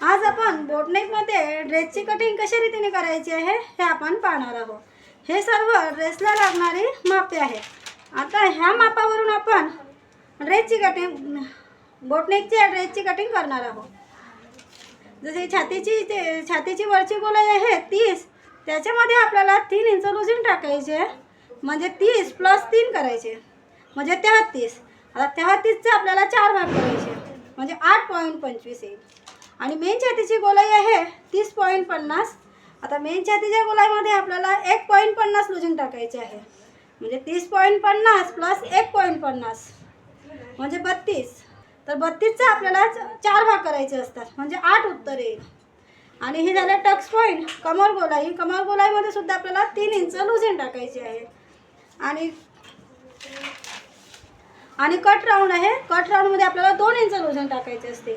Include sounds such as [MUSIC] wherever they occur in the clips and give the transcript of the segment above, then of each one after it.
आज आपण बोटनेकमध्ये ड्रेसची कटिंग कशा रीतीने करायची आहे हे आपण पाहणार आहोत. हे सर्व ड्रेसला लागणारी मापे आहेत. आता ह्या मापावरून आपण ड्रेसची कटिंग बोटनेकच्या ड्रेसची कटिंग करणार आहोत. जसे छातीची ते छातीची वरची गोलाई आहे तीस त्याच्यामध्ये आपल्याला तीन इंच लुजिंग टाकायचे म्हणजे तीस प्लस तीन करायचे. म्हणजे तेहत्तीस आता तेहत्तीसचे आपल्याला चार भाग करायचे. म्हणजे आठ पॉईंट पंचवीस येईल आणि मेन छातीची गोलाई आहे तीस पॉईंट पन्नास. आता मेन छातीच्या गोलाईमध्ये आपल्याला एक पॉईंट पन्नास लुजिंग टाकायचे आहे. म्हणजे तीस पॉईंट पन्नास प्लस एक पॉईंट पन्नास. म्हणजे बत्तीस. तर बत्तीसचा आपल्याला चार भाग करायचे असतात. म्हणजे आठ उत्तर. येईल आणि हे झालं टक्स पॉईंट कमर गोलाई. कमर गोलाईमध्ये सुद्धा आपल्याला तीन इंच लुजिंग टाकायची आहे. आणि आणि कट राऊंड आहे. कट राऊंडमध्ये आपल्याला दोन इंच लुजिंग टाकायचे असते.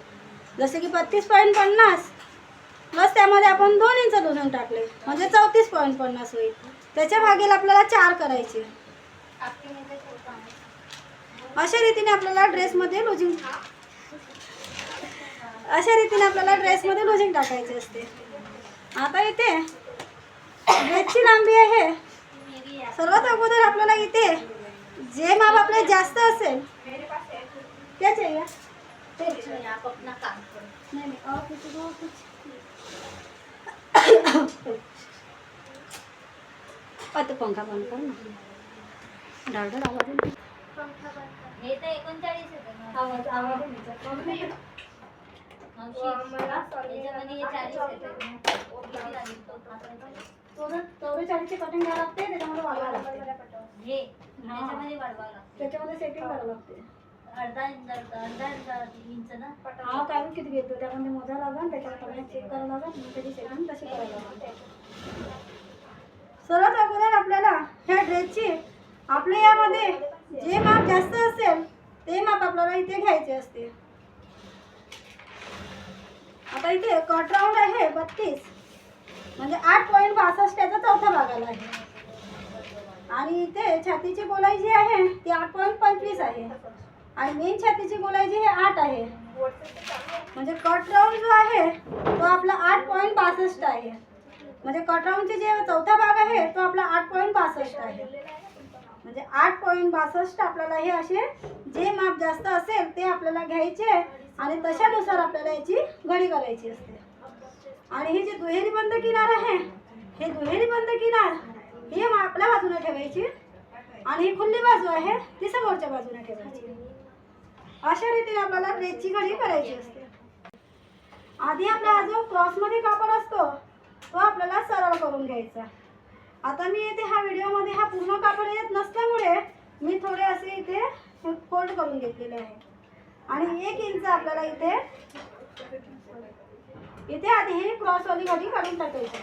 जसे की बत्तीस पॉईंट पन्नास. प्लस त्यामध्ये आपण दोन इंच दुधून टाकले. म्हणजे चौतीस पॉईंट पन्नास होईल. त्याच्या भागेला आपल्याला चार करायचे. अशा रीतीने आपल्याला ड्रेसमध्ये लुजिंग अशा रीतीने आपल्याला ड्रेसमध्ये लुजिंग टाकायचे असते. आता इथे ड्रेसची लांबी आहे. सर्वात अगोदर आपल्याला इथे जे माप आपले जास्त असेल त्याच्या या. ते नहीं नहीं. और कुछ दो कुछ आता पंखा बंद कर ना आवाज. हे तर एकोणचाळीस येतं आवाज हे तो चौवेचाळीसची कटिंग लागते. हे. त्याच्यामध्ये वाढवावं लागतं त्याच्यामध्ये सेटिंग करावं लागते. अर्धा इंच अर्धा इंच ना? हा किती घेतो? त्यामध्ये मोजा लागेल त्याच्यामध्ये चेक करावं लागेल मग त्याची सेटिंग तशी करावं लागेल सर्वात अगोदर आपल्याला ह्या ड्रेसची आपल्या यामध्ये जे माप जास्त असेल ते माप आपल्याला इथे घ्यायचे असते आता इथे कट राऊंड आहे बत्तीस. म्हणजे आठ पॉईंट बासष्ट याचा चौथा भागाला आहे. आणि इथे छातीची गोलाई जी आहे ती आठ पॉईंट पंचवीस आहे. आणि मेन छातीची बोलायची हे आठ आहे. म्हणजे कट राऊंड जो आहे तो आपला आठ पॉईंट बासष्ट आहे. म्हणजे कट राऊंडचे जे चौथा भाग आहे तो आपला आठ पॉईंट बासष्ट आहे. म्हणजे आठ पॉईंट बासष्ट आपल्याला हे असे जे माप जास्त असेल ते आपल्याला घ्यायचे आणि तशानुसार आपल्याला याची घडी करायची असते. आणि ही जी दुहेरी बंद किनार आहे हे दुहेरी बंद किनार ही मा- आपल्या बाजूने ठेवायची आणि ही खुल्ली बाजू आहे ती समोरच्या बाजूने ठेवायची. अशा रीतीने आपल्याला ड्रेसची घडी करायची असते. आधी आपला जो क्रॉसमध्ये कापड असतो तो आपल्याला सरळ करून घ्यायचा. आता मी इथे हा व्हिडिओमध्ये हा पूर्ण कापड येत नसल्यामुळे मी थोडे असे इथे फोल्ड करून घेतलेले आहे. आणि एक इंच आपल्याला इथे इथे आधी हे क्रॉसवाली घडी काढून टाकायची.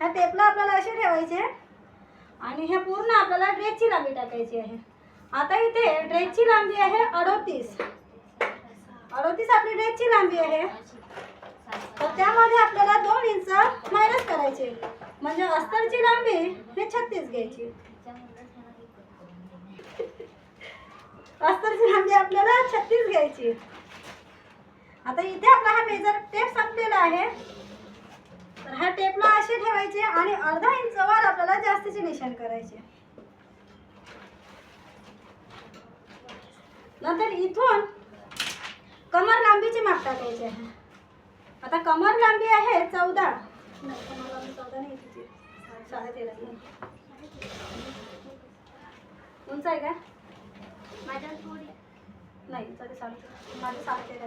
ह्या टेपला आपल्याला असे ठेवायचे आणि हे पूर्ण आपल्याला ड्रेसची लांबी टाकायची आहे. आता इथे ड्रेसची लांबी आहे अडोतीस. अडोतीस आपली ड्रेसची लांबी आहे. तर त्यामध्ये आपल्याला दोन इंच मायनस करायचे. म्हणजे अस्तरची लांबी हे छत्तीस घ्यायची. अस्तरची लांबी आपल्याला छत्तीस घ्यायची. आता इथे आपला हा मेजर टेप संपलेला आहे. ह्या टेपला असे ठेवायचे आणि अर्धा इंच वर आपल्याला जास्तीचे निशाण करायचे. नंतर इथून कमर लांबीची माप टाकायची आहे. आता कमर लांबी आहे चौदा. उंच आहे का? माझ्या थोडी नाही साडे साडे माझे साडे तेरा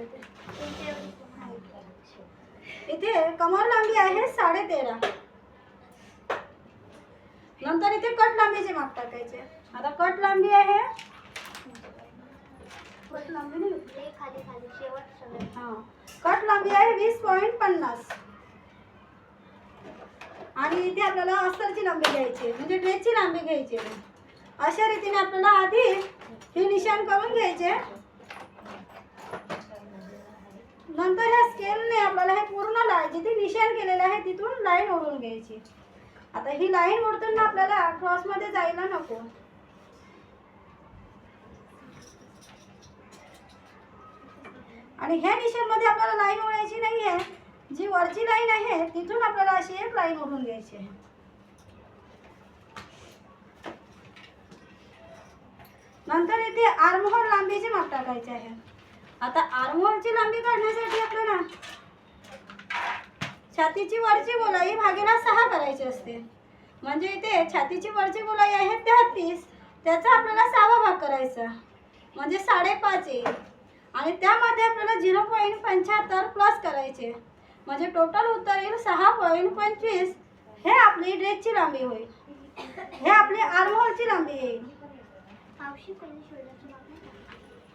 इथे कमर लांबी आहे साडे तेरा नंतर इथे कट लांबीचे माप टाकायचे. आता कट लांबी आहे. कट लांबी हा कट लांबी आहे वीस पॉईंट पन्नास. आणि इथे आपल्याला अस्तरची लांबी घ्यायची म्हणजे ड्रेसची लांबी घ्यायची. अशा रीतीने आपल्याला आधी हे निशाण करून घ्यायचे. नंतर ह्या स्केलने आपल्याला हे पूर्ण लाईन जिथे निशाण केलेलं आहे तिथून लाईन ओढून घ्यायची. आता ही लाईन ओढताना आपल्याला क्रॉसमध्ये जायला नको. आणि ह्या निशांमध्ये आपल्याला लाईन ओढायची नाही आहे जी वरची लाईन आहे तिथून आपल्याला अशी एक लाईन ओढून घ्यायची आहे. नंतर इथे आर्महोल लांबीचे माप टाकायचे आहे. आता आर्मोलची लांबी काढण्यासाठी आपल्याला छातीची वरची गोलाई भागीला सहा करायची असते. म्हणजे इथे छातीची वरची गोलाई आहे तेहतीस त्याचा आपल्याला सहावा भाग करायचा. म्हणजे साडेपाच येईल आणि त्यामध्ये आपल्याला झिरो पॉईंट पंच्याहत्तर प्लस करायचे. म्हणजे टोटल उत्तर येईल सहा पॉईंट पंचवीस. हे आपली ड्रेसची लांबी होईल. हे आपली आर्महोलची लांबी येईल.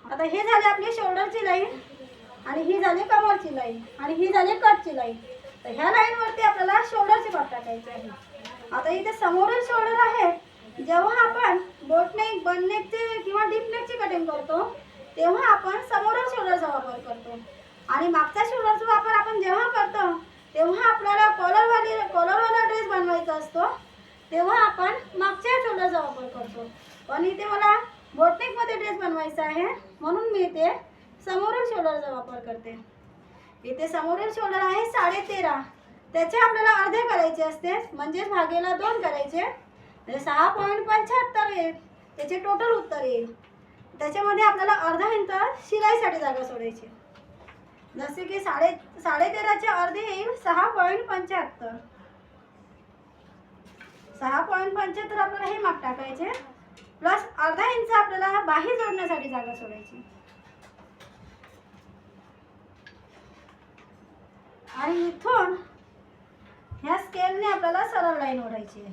आता हे झाले आपली शोल्डरची लाईन आणि ही झाली कमरची लाईन आणि ही झाली कटची लाईन तर ह्या लाईनवरती आपल्याला शोल्डरची पाठ टाकायची आहे. आता इथे समोरील शोल्डर आहे. जेव्हा आपण बोटनेक बननेकचे किंवा डीपनेकची कटिंग करतो तेव्हा आपण समोरील शोल्डरचा वापर करतो. आणि मागचा शोल्डरचा वापर आपण जेव्हा करतो तेव्हा आपल्याला कॉलरवाली कॉलरवाला ड्रेस बनवायचा असतो. तेव्हा आपण मागच्या शोल्डरचा वापर करतो. पण इथे मला बोटनेकमध्ये ड्रेस बनवायचा आहे. म्हणून मी इथे समोरील शोल्डरचा वापर करते. इथे समोरील शोल्डर आहे साडे तेरा त्याचे आपल्याला अर्धे करायचे असते. म्हणजेच भागेला दोन करायचे. म्हणजे सहा पॉईंट पंच्याहत्तर येईल. त्याचे टोटल उत्तर येईल. त्याच्यामध्ये आपल्याला अर्धा इंच शिलाईसाठी जागा सोडायची जसे की साडे साडेतेराचे अर्धे येईल सहा पॉईंट पंच्याहत्तर. सहा पॉईंट पंच्याहत्तर आपल्याला हे माप टाकायचे. प्लस अर्धा इंच आपल्याला बाहेर जोडण्यासाठी जागा सोडायची. आणि इथून ह्या स्केलने आपल्याला सरळ लाईन ओढायची आहे.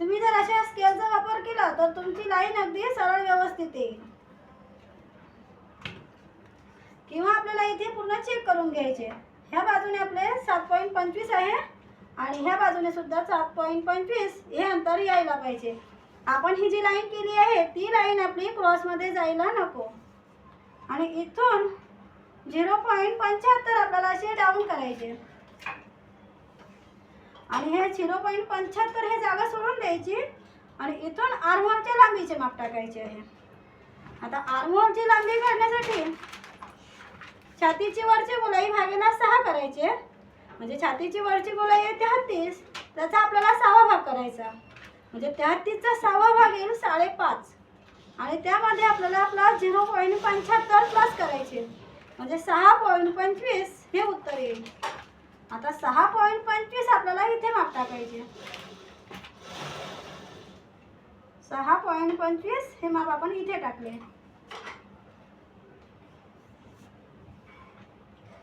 तुम्ही जर अशा स्केलचा वापर केला तर तुमची लाईन अगदी सरळ व्यवस्थित येईल. किंवा आपल्याला इथे पूर्ण चेक करून घ्यायचे. ह्या बाजूने आपले सात पॉईंट पंचवीस आहे. आणि ह्या बाजूने सुद्धा सात पॉईंट पंचवीस हे अंतर यायला पाहिजे. आपण ही जी लाईन केली आहे ती लाईन आपली क्रॉसमध्ये जायला नको. आणि इथून झिरो पॉईंट पंच्याहत्तर आपल्याला असे डाऊन करायचे. आणि हे झिरो पॉईंट पंच्याहत्तर हे जागा सोडून द्यायची. आणि इथून आर्मोरच्या लांबीचे माप टाकायचे आहे. आता आर्मोरची लांबी काढण्यासाठी छातीची वरची गोलाई भागेला सहा करायचे. म्हणजे छातीची वरची गोळा आहे तेहतीस त्याचा आपल्याला सहावा भाग करायचा. म्हणजे तेहतीसचा सहावा भाग येईल साडेपाच. आणि त्यामध्ये आपल्याला आपला झिरो पॉईंट पंच्याहत्तर प्लस करायचे. म्हणजे सहा पॉईंट पंचवीस हे उत्तर येईल. आता सहा पॉईंट पंचवीस आपल्याला इथे माप टाकायचे. सहा पॉईंट पंचवीस हे माप आपण इथे टाकले.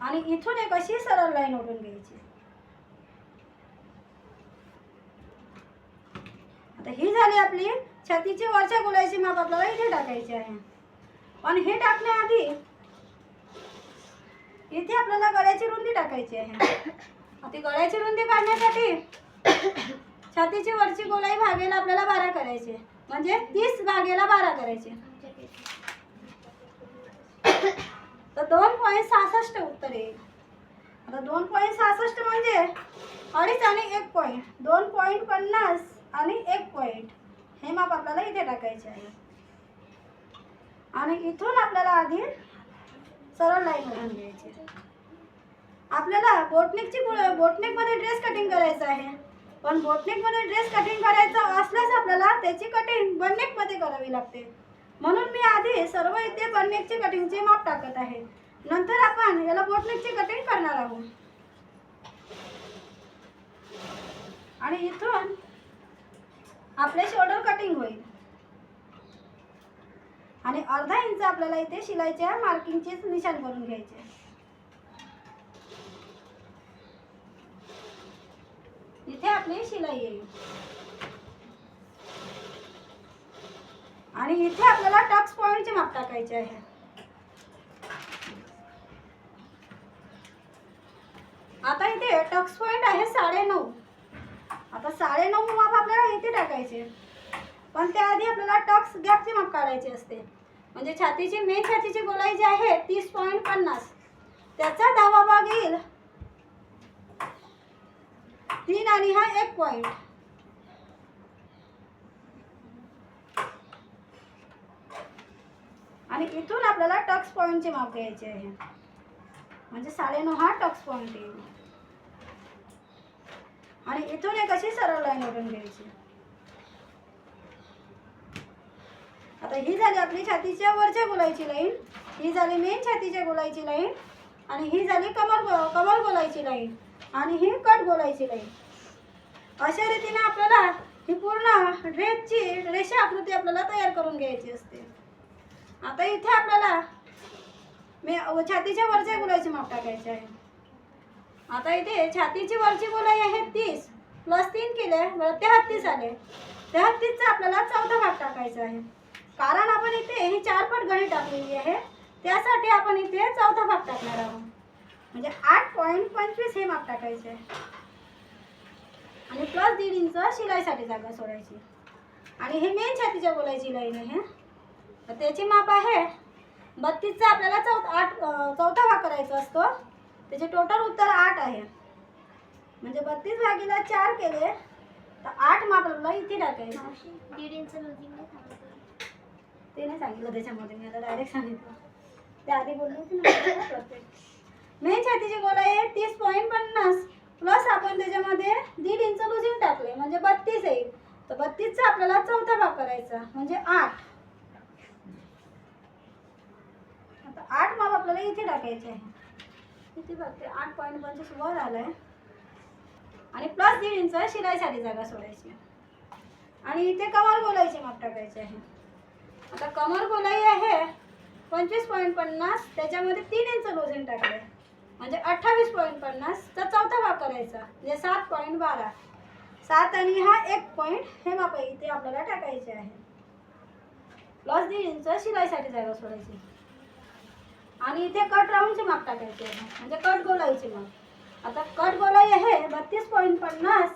आणि इथून एक अशी सरळ लाईन ओढून घ्यायची. आता ही झाली आपली छातीची वरच्या गोलाईची माप आपल्याला इथे टाकायची आहे. पण हे टाकण्याआधी इथे आपल्याला गळ्याची रुंदी टाकायची आहे. ती गळ्याची रुंदी काढण्यासाठी छातीची वरची गोलाई भागेला आपल्याला बारा करायचे. म्हणजे तीस भागेला बारा करायचे. तर दोन पॉईंट सहासष्ट उत्तर येईल आता दोन पॉईंट सहासष्ट म्हणजे अडीच आणि एक पॉईंट दोन पॉईंट पन्नास आणि एक पॉईंट हे माप आपल्याला इथे टाकायचे आहे. आणि इथून आपल्याला आधी सरळ लाईन घालून घ्यायची आपल्याला बोटनिकची बोटनिकमध्ये ड्रेस कटिंग करायचं आहे. पण बोटनिकमध्ये ड्रेस कटिंग करायचं असल्यास आपल्याला त्याची कटिंग बननेकमध्ये करावी लागते. म्हणून मी आधी सर्व इथे बननेकची कटिंगचे माप टाकत आहे. नंतर आपण याला बोटनेकचे कटिंग करणार आहोत. आणि इथून आपले शोल्डर कटिंग होईल. आणि अर्धा इंच आपल्याला इथे शिलाईच्या मार्किंगचे निशाण करून घ्यायचे. इथे आपली शिलाई येईल. आणि इथे आपल्याला टक्स पॉईंटचे माप टाकायचे आहे. आता इथे टक्स पॉईंट आहे साडे नऊ आता साडे नऊ माप आपल्याला इथे टाकायचे. पण त्याआधी आपल्याला टक्स गॅपचे माप काढायचे असते. म्हणजे छातीची मेन छातीची गोलाई जी आहे तीस पॉईंट पन्नास. त्याचा दहावा भाग येईल. तीन आणि हा एक पॉईंट आणि आणि इथून आपल्याला टक्स पॉईंटचे माप घ्यायचे आहे. म्हणजे साडेनऊ हा टक्स पॉईंट येईल. आणि इथून एक अशी सरळ लाईन ओढून घ्यायची. आता ही झाली आपली छातीच्या वरच्या बोलायची लाईन ही झाली मेन छातीच्या बोलायची लाईन आणि ही झाली कमर कमर गोलाईची लाईन आणि ही कट बोलायची लाईन. अशा रीतीने आपल्याला ही पूर्ण ड्रेसची रेषा आकृती आपल्याला तयार करून घ्यायची असते. आता इथे आपल्याला मी छातीच्या वरच्या गुलाची माप टाकायची आहे. आता इथे छातीची वरची गुलाई आहे तीस प्लस तीन केले बरं तेहत्तीस आले. तेहत्तीसचा आपल्याला चौथा भाग टाकायचा आहे. कारण आपण इथे ही चार पट गणी टाकलेली आहे. त्यासाठी आपण इथे चौथा भाग टाकणार आहोत. म्हणजे आठ पॉईंट पंचवीस हे माप टाकायचे आहे. आणि प्लस दीड इंच शिलाईसाठी जागा सोडायची. आणि हे मेन छातीच्या बोलायची लाईन आहे. तर त्याची माप आहे बत्तीसचा आपल्याला चौथा आठ चौथा भाग करायचा असतो. त्याचे टोटल उत्तर आठ आहे. म्हणजे बत्तीस भागीला चार केले तर आठ माप आपल्याला इथे टाकायचं. ते नाही सांगितलं त्याच्यामध्ये मी आता डायरेक्ट सांगितलं. ते आधी बोलली होती ना [COUGHS] मेन छातीची गोलाई आहे तीस पॉईंट पन्नास. प्लस आपण त्याच्यामध्ये दीड इंच लुजिंग टाकले म्हणजे बत्तीस येईल तर बत्तीसचा आपल्याला चौथा भाग करायचा म्हणजे आठ. आठ माप आपल्याला इथे टाकायचे आहे. किती बघते आठ पॉईंट पंचवीस वर आलाय. आणि प्लस दीड इंच शिलाईसाठी जागा सोडायची आणि इथे कमर गोलाईचे माप टाकायचे आहे. आता कमर गोलाई आहे पंचवीस पॉईंट पन्नास त्याच्यामध्ये तीन इंच लोझिंग टाकले म्हणजे अठ्ठावीस पॉईंट पन्नास तर चौथा भाग करायचा. म्हणजे सात पॉईंट बारा. सात आणि हा एक पॉईंट हे माप इथे आपल्याला टाकायचे आहे. प्लस दीड इंच शिलाईसाठी जागा सोडायची. आणि इथे कट राऊंडचे माप टाकायचे म्हणजे कट गोलाईचे माप आता कट गोलाई आहे बत्तीस पॉईंट पन्नास.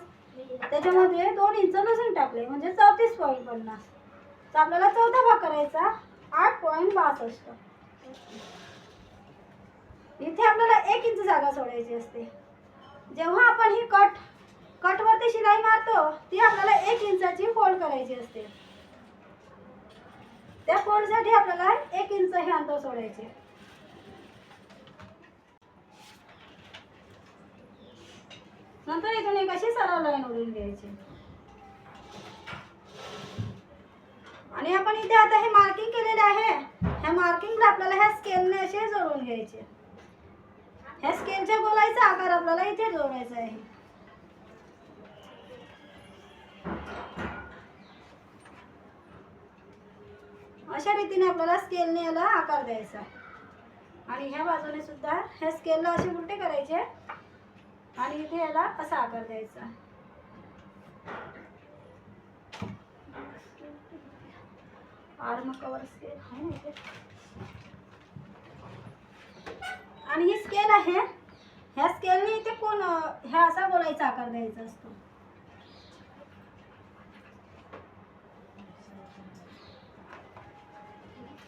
त्याच्यामध्ये दोन इंच लसूण टाकले म्हणजे चौतीस पॉईंट पन्नास. तर आपल्याला चौथा भाग करायचा आठ पॉईंट बासष्ट. इथे आपल्याला एक इंच जागा सोडायची असते. जेव्हा आपण ही कट कटवरती शिलाई मारतो ती आपल्याला एक इंचाची फोल्ड करायची असते. त्या फोल्डसाठी आपल्याला एक इंच हे अंतर सोडायचे. नंतर इथून एक अशी सरळ लाईन उडून घ्यायची? आणि आपण इथे आता हे मार्किंग केलेले आहे. ह्या मार्किंगला आपल्याला ह्या स्केलने असे जोडून घ्यायचे. ह्या स्केलच्या गोलायचा आकार आपल्याला इथे जोडायचा आहे. अशा रीतीने आपल्याला स्केलने याला आकार द्यायचा. आणि ह्या बाजूने सुद्धा ह्या स्केलला असे उलटे करायचे. आणि इथे याला असा आकार द्यायचा. आर्म कवर स्केल आहे आणि ही स्केल आहे. ह्या स्केलने इथे कोण ह्या असा बोलायचा आकार द्यायचा असतो.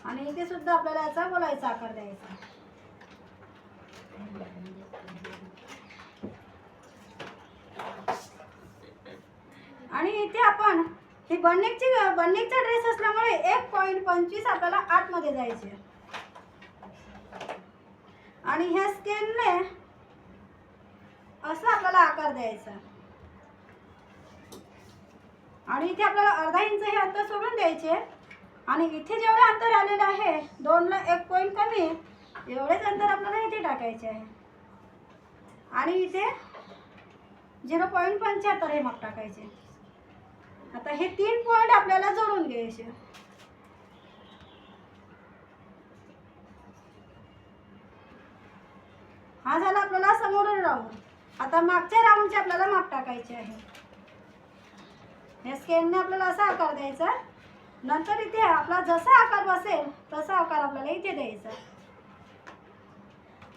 आणि इथे सुद्धा आपल्याला याचा बोलायचा आकार द्यायचा. आणि इथे आपण ही बन्नेकची बन्नेकचा ड्रेस असल्यामुळे एक पॉईंट पंचवीस आपल्याला आतमध्ये जायचे आणि ह्या स्केलने असा आपल्याला आकार द्यायचा आणि इथे आपल्याला अर्धा इंच हे अंतर सोडून द्यायचे आणि इथे जेवढे अंतर आलेलं आहे दोनला एक पॉईंट कमी एवढेच अंतर आपल्याला इथे टाकायचे आहे. आणि इथे झिरो पॉईंट पंच्याहत्तर हे मग टाकायचे आता हे तीन पॉईंट आपल्याला जोडून घ्यायचे. हा झाला आपल्याला समोरून राऊंड आता मागच्या राऊंडचे आपल्याला माप टाकायचे आहे. या स्केलने आपल्याला असा आकार द्यायचा. नंतर इथे आपला जसा आकार बसेल तसा आकार आपल्याला इथे द्यायचा.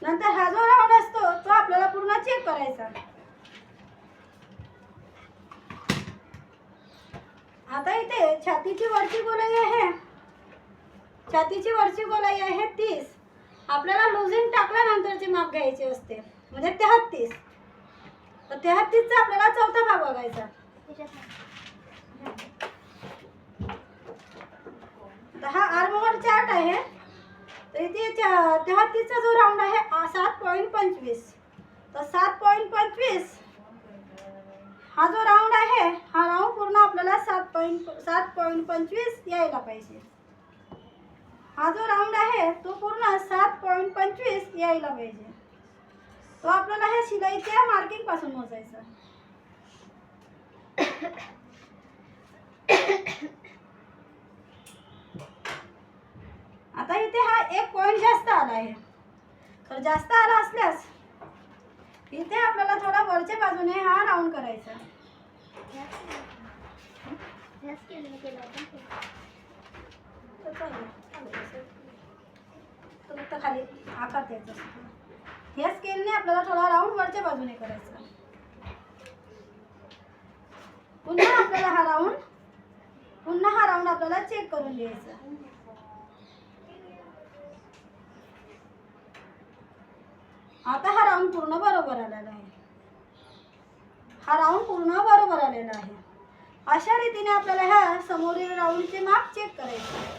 नंतर हा जो राऊंड असतो तो आपल्याला पूर्ण चेक करायचा. आता इथे छातीची वरची गोलाई आहे. छातीची वरची गोलाई आहे तीस. आपल्याला लुझिंग टाकल्यानंतरची माप घ्यायची असते. म्हणजे तेहत्तीस. तर तेहत्तीसचा आपल्याला चौथा भाग बघायचा. त्याच्यात हा आर्मवर चार्ट आहे. तर इथे तेहत्तीसचा जो राऊंड आहे सात पॉईंट पंचवीस. तर सात पॉईंट पंचवीस. हा जो राऊंड आहे हा राऊंड पूर्ण आपल्याला सात पॉईंट सात पॉईंट पंचवीस यायला पाहिजे. हा जो राऊंड आहे तो पूर्ण सात पॉईंट पंचवीस यायला पाहिजे. तो आपल्याला हे शिलाईच्या मार्किंगपासून मोजायचा मोजायचं. आता इथे हा एक पॉईंट जास्त आला आहे. तर जास्त आला असल्यास इथे आपल्याला थोडा वरच्या बाजूने हा राऊंड करायचा ह्या स्केलने तर चालेल. चालेल. खाली आकार द्यायचा ह्या स्केलने आपल्याला थोडा राऊंड वरच्या बाजूने करायचा पुन्हा आपल्याला हा राऊंड पुन्हा हा राऊंड आपल्याला चेक करून घ्यायचा आता हा राऊंड पूर्ण बरोबर आलेला आहे. हा राऊंड पूर्ण बरोबर आलेला आहे. अशा रीतीने आपल्याला ह्या समोरील राऊंडचे माप चेक करायचे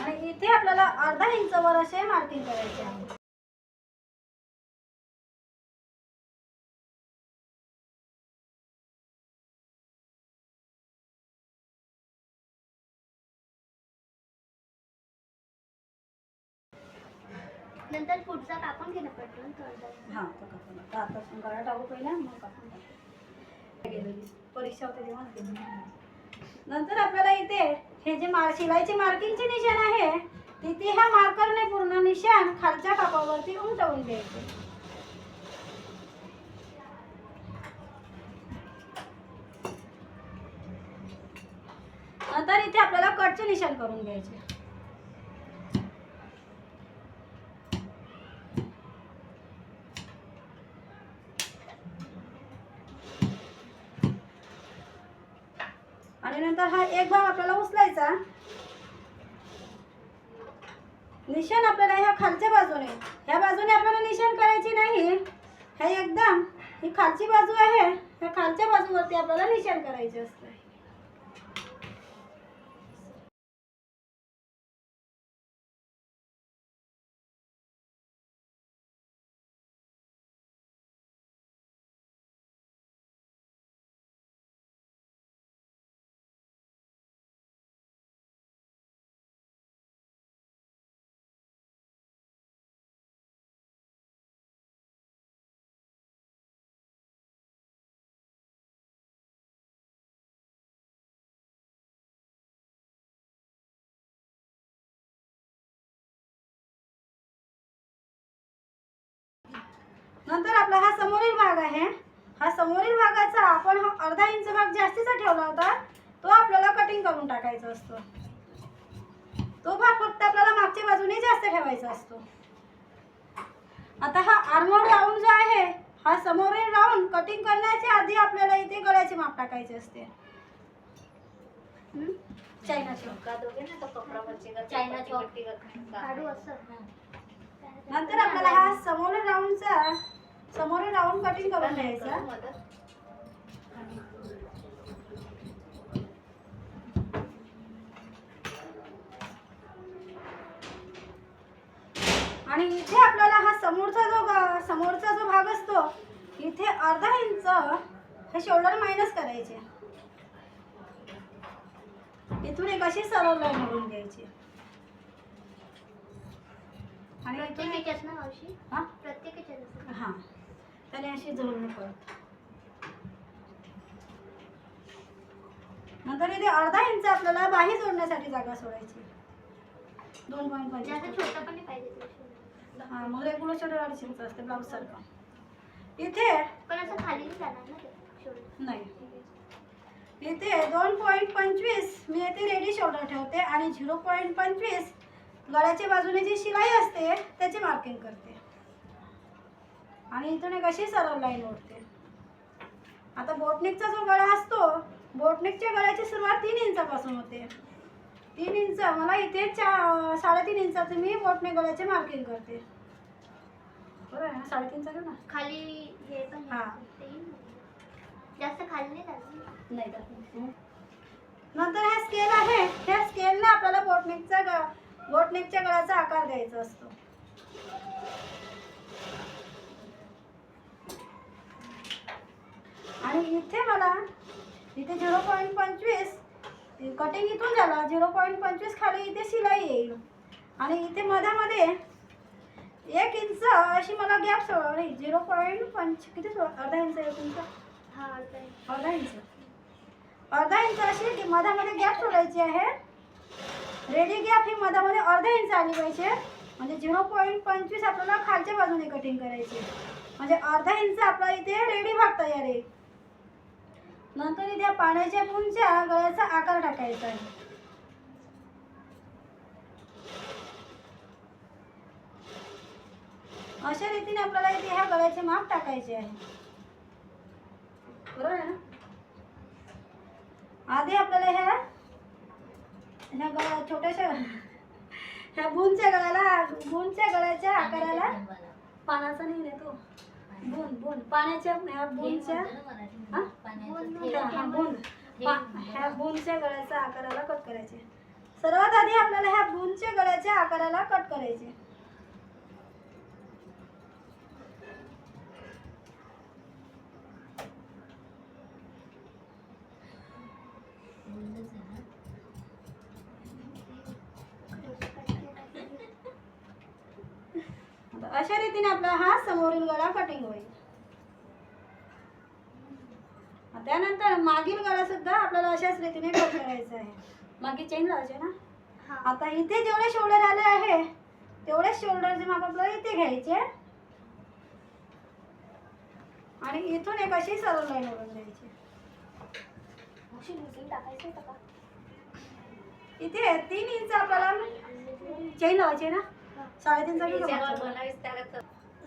आणि इथे आपल्याला अर्धा असे मार्किंग करायचे आहे नंतर पुढचा कापून घेणं पडतो तो. हा तो कापून टाक. आता आपण गळा टाकू पहिला मग कापून टाकू. परीक्षा होते तेव्हा. नंतर आपल्याला इथे हे जे मार शिलाईचे मार्किंगचे निशाण आहे तिथे ह्या मार्करने पूर्ण निशाण खालच्या कापावरती उमटवून द्यायचे नंतर इथे आपल्याला कटचे निशाण करून घ्यायचे. आणि नंतर हा एक भाग आपल्याला उचलायचा. निशाण आपल्याला ह्या खालच्या बाजूने. ह्या बाजूने आपल्याला निशाण करायची नाही. ह्या एकदम ही खालची बाजू आहे. ह्या खालच्या बाजूवरती आपल्याला निशाण करायचे असते. नंतर आपला हा समोरील भाग आहे. हा समोरील भागाचा आपण हा अर्धा इंच भाग जास्तीचा ठेवला होता. तो आपल्याला कटिंग करून टाकायचा असतो. तो भाग फक्त आपल्याला मागच्या बाजूने जास्त ठेवायचा असतो. आता हा आर्मोड राऊंड जो आहे हा समोरील राऊंड कटिंग करण्याच्या आधी आपल्याला इथे गळ्याचे माप टाकायचे असते? चायना चायना नंतर आपल्याला हा समोरील राऊंडचा समोरील राऊंड कटिंग करून घ्यायचा. आणि इथे आपल्याला हा समोरचा जो समोरचा जो भाग असतो इथे अर्धा इंच हे शोल्डर मायनस करायचे. इथून एक अशी सरळ लाईन मोडून घ्यायची. आणि इथून हा? प्रत्येक. हा. त्याने अशी जुळून पडत नंतर इथे अर्धा इंच आपल्याला बाही जोडण्यासाठी जागा सोडायची दोन पॉईंट पंचवीस. हा मग रेग्युलर शोल्डर अडीच इंच असते ब्लाऊज सारखं इथे पण असं खाली नाही इथे दोन पॉईंट पंचवीस मी इथे रेडी शोल्डर ठेवते आणि झिरो पॉईंट पंचवीस गळ्याच्या बाजूने जी शिलाई असते त्याची मार्किंग करते आणि इथून एक अशी सरळ लाईन ओढते. आता बोटनिकचा जो गळा असतो बोटनिकच्या गळ्याची सुरुवात तीन इंचापासून होते. तीन इंच मला इथे चा साडेतीन इंचाचं मी बोटने गळ्याचे मार्किंग करते. बरोबर आहे ना साडेतीनचा घेऊ ना? खाली हे पण हा. जास्त खाली नाही. नंतर हे स्केल आहे. ह्या स्केलने आपल्याला बोटनेकचा ग बोटनेकच्या गळ्याचा आकार द्यायचा असतो. आणि इथे मला इथे झिरो पॉईंट पंचवीस कटिंग इथून झाला झिरो पॉईंट पंचवीस खाली इथे शिलाई येईल. आणि इथे मधामध्ये एक इंच अशी मला गॅप सोडवली झिरो पॉईंट पंच किती सोड अर्धा इंच एक इंच हा अर्धा. अर्धा इंच अर्धा इंच अशी की मधामध्ये गॅप सोडायची आहे. रेडी गॅप ही मधामध्ये अर्धा इंच आली पाहिजे. म्हणजे झिरो पॉईंट पंचवीस आपल्याला खालच्या बाजूने कटिंग करायची म्हणजे अर्धा इंच आपला इथे रेडी भाग तयार आहे. नंतर इथे पाण्याच्या पुंच्या गळ्याचा आकार टाकायचा आहे. अशा रीतीने आपल्याला इथे ह्या गळ्याचे माप टाकायचे आहे. बरोबर आहे ना? आधी आपल्याला ह्या ह्या गळ्या छोट्याशा ह्या बुनच्या गळ्याला बुनच्या गळ्याच्या आकाराला पानाचा नाही तो. बुन बुन पाण्याच्या ह्या बुनच्या हा? ह्या हा, बुनच्या गळ्याच्या आकाराला कट करायचे. सर्वात आधी आपल्याला ह्या बुनच्या गळ्याच्या आकाराला कट करायचे. अशा रीतीने आपला हा समोरील गळा कटिंग होईल. त्यानंतर मागील गळा सुद्धा आपल्याला अशाच रीतीने कट करायचा आहे. मागे चेन लावायचे ना? हा. आता इथे जेवढे शोल्डर आले आहे तेवढे शोल्डरचे माप आपल्याला इथे घ्यायचे आणि इथून एक अशी सरळ लाईन ओढून द्यायची अशी लुसिंग टाकायचं होतं का? इथे तीन इंच आपल्याला चेन लावायची आहे ना? मागचा?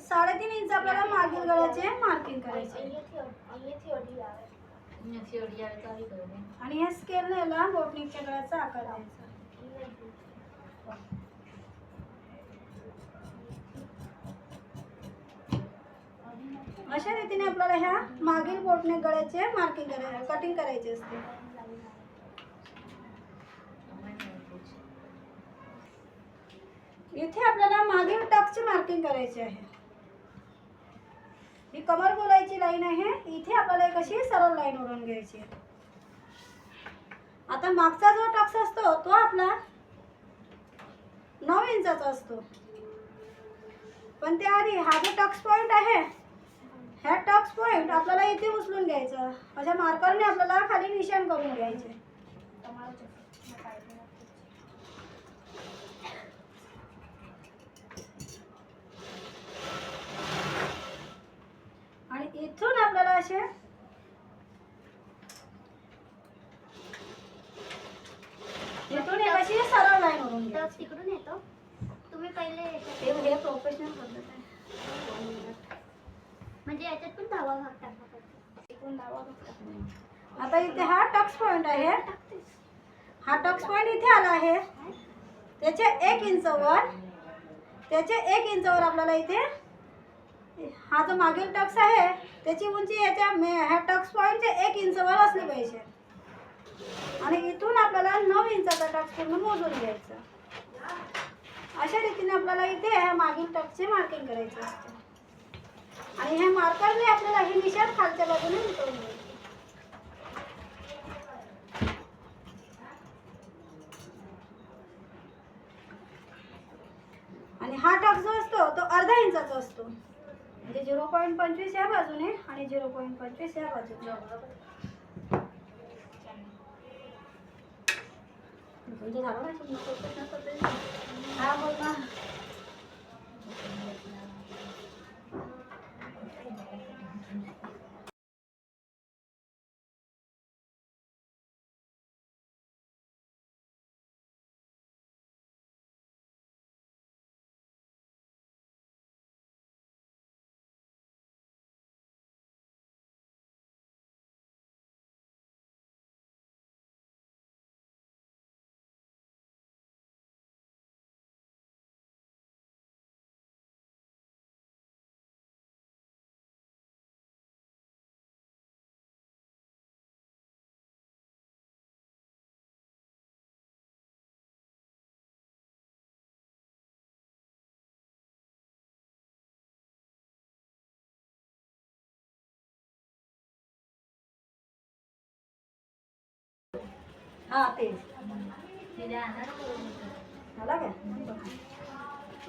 साडेतीन इंच आपल्याला मागील गळ्याचे मार्किंग करायचे आणि ह्या स्केलने याला बोटनिकच्या गळ्याचा आकार द्यायचा अशा रीतीने आपल्याला ह्या मागील बोटने गळ्याचे मार्किंग करायचे कटिंग करायचे असते. इथे आपल्याला मागील टकचे मार्किंग करायची आहे ही कमर बोलायची लाईन आहे. इथे आपल्याला एक अशी सरळ लाईन ओढून घ्यायची आता मागचा जो टक्स असतो तो आपला नऊ इंचाचा असतो. पण त्याआधी हा जो टक्स पॉईंट आहे ह्या टक्स पॉईंट आपल्याला इथे उचलून घ्यायचं. अशा मार्करने आपल्याला खाली निशाण करून घ्यायचे आणि इथून आपल्याला असे? इथून एक अशी सरळ लाईन ओढून तर घ्यायची तिकडून येतो. तुम्ही पहिले याच्यात- हे हे प्रोफेशनल पद्धत आहे. म्हणजे याच्यात पण दहावा भाग टाकला पाहिजे इकडून डावा बघ टाकला. आता इथे हा टक्स पॉइंट आहे. हा टक्स पॉइंट इथे आला आहे. त्याच्या एक इंच वर. त्याच्या एक इंच वर आपल्याला इथे हा जो मागील टक्स आहे त्याची उंची याच्या मे ह्या टक्स पॉईंटच्या एक इंचवर असली पाहिजे. आणि इथून आपल्याला नऊ इंचाचा टक्स पूर्ण मोजून घ्यायचा. अशा रीतीने आपल्याला इथे ह्या मागील टक्सचे मार्किंग करायचे असते. आणि ह्या मार्करने आपल्याला ही निशाण खालच्या बाजूने उतरवून घ्यायची आणि हा टक जो असतो तो अर्धा इंचाचा असतो म्हणजे झिरो पॉईंट पंचवीस या बाजूने आणि झिरो पॉईंट पंचवीस या हा हां ते. मला काय?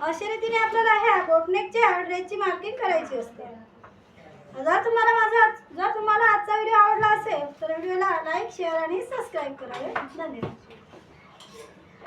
अशा रीतीने आपल्याला ह्या बोटनेकच्या ड्रेसची मार्किंग करायची असते. जर तुम्हाला माझा जर तुम्हाला आजचा व्हिडिओ आवडला असेल तर व्हिडिओला लाईक शेअर आणि सबस्क्राईब करावे धन्यवाद.